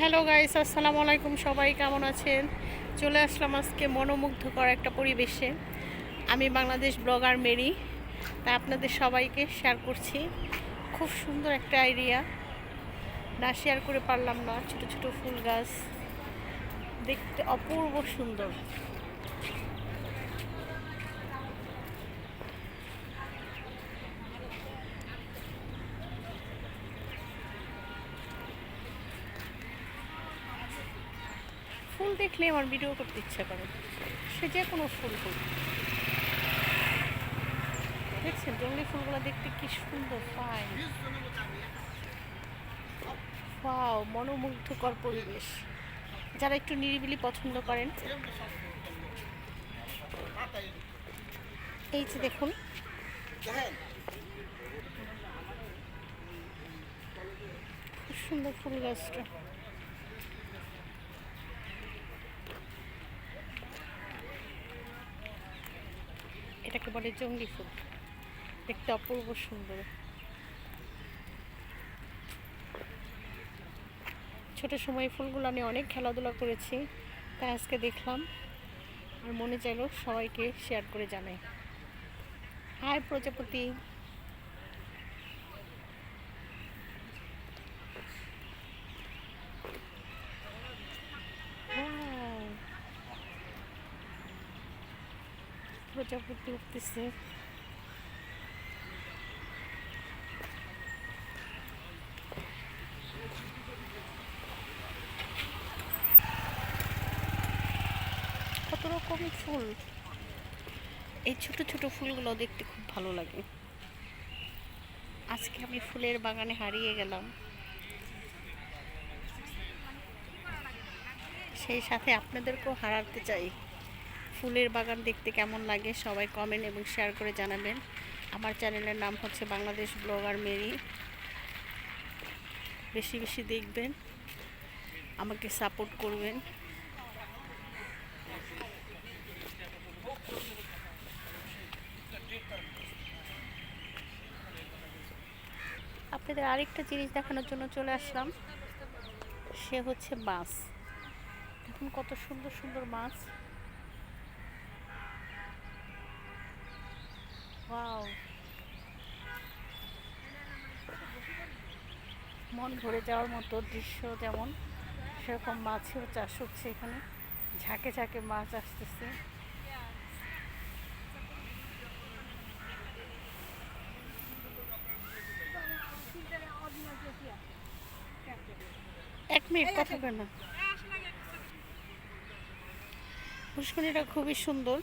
Hello guys আসসালামু আলাইকুম সবাই কেমন আছেন? চলে আসলাম আজকে মনোমুগ্ধকর একটা পরিবেশে। আমি বাংলাদেশ ব্লগার মেরি। তা আপনাদের সবাইকে শেয়ার করছি। খুব সুন্দর একটা আইডিয়া না শেয়ার করে পারলাম না। ছোট ছোট ফুল গাছ। দেখতে অপূর্ব সুন্দর। ফুল দেখলে আমার ভিডিও করতে ইচ্ছা করে। সে যে কোনো ফুল হোক। দেখছেন, জঙ্গলি ফুলগুলো দেখতে কি সুন্দর ফাইন ওয়াও মনোমুগ্ধকর পরিবেশ। যারা একটু নিরিবিলি পছন্দ করেন। এই যে দেখুন। খুব সুন্দর ফুল গাছটা। এটাকে বলে জঙ্গলি ফুল। দেখতে অপূর্ব সুন্দর। ছোট সময় ফুলগুলো আমি অনেক খেলাধুলা করেছি, তাই আজকে দেখলাম আর মনে চাইলো সবাইকে শেয়ার করে জানাই। হায় প্রজাপতি। প্রজাপতি উঠতেছে কত রকম ফুল? এই ছোট ছোট ফুলগুলো দেখতে খুব ভালো লাগে। আজকে আমি ফুলের বাগানে হারিয়ে গেলাম। সেই সাথে আপনাদেরকেও হারাতে চাই। ফুলের বাগান দেখতে কেমন লাগে সবাই কমেন্ট এবং শেয়ার করে জানাবেন। আমার চ্যানেলের নাম হচ্ছে বাংলাদেশ ব্লগার মেরি। বেশি বেশি দেখবেন, আমাকে সাপোর্ট করবেন। আপনাদের আরেকটা জিনিস দেখানোর জন্য চলে আসলাম, সে হচ্ছে মাছ। দেখুন কত সুন্দর সুন্দর মাছ। ওয়াও মন ভরে যাওয়ার মতো দৃশ্য যেমন সেরকম মাছেও চাষ হচ্ছে এখানে। ঝাঁকে ঝাঁকে মাছ আসতেছে। এক মিনিট কথা বলেন না। পুষ্করিণীটা খুবই সুন্দর।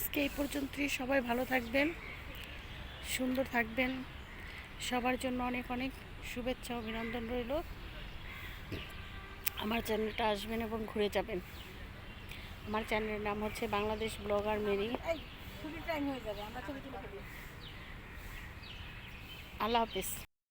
আজকে এই পর্যন্তই। সবাই ভালো থাকবেন সুন্দর থাকবেন। সবার জন্য অনেক অনেক শুভেচ্ছা অভিনন্দন রইল। আমার চ্যানেলটা আসবেন এবং ঘুরে যাবেন। আমার চ্যানেলের নাম হচ্ছে বাংলাদেশ ব্লগার মেরি। হয়ে আল্লাহ হাফিজ।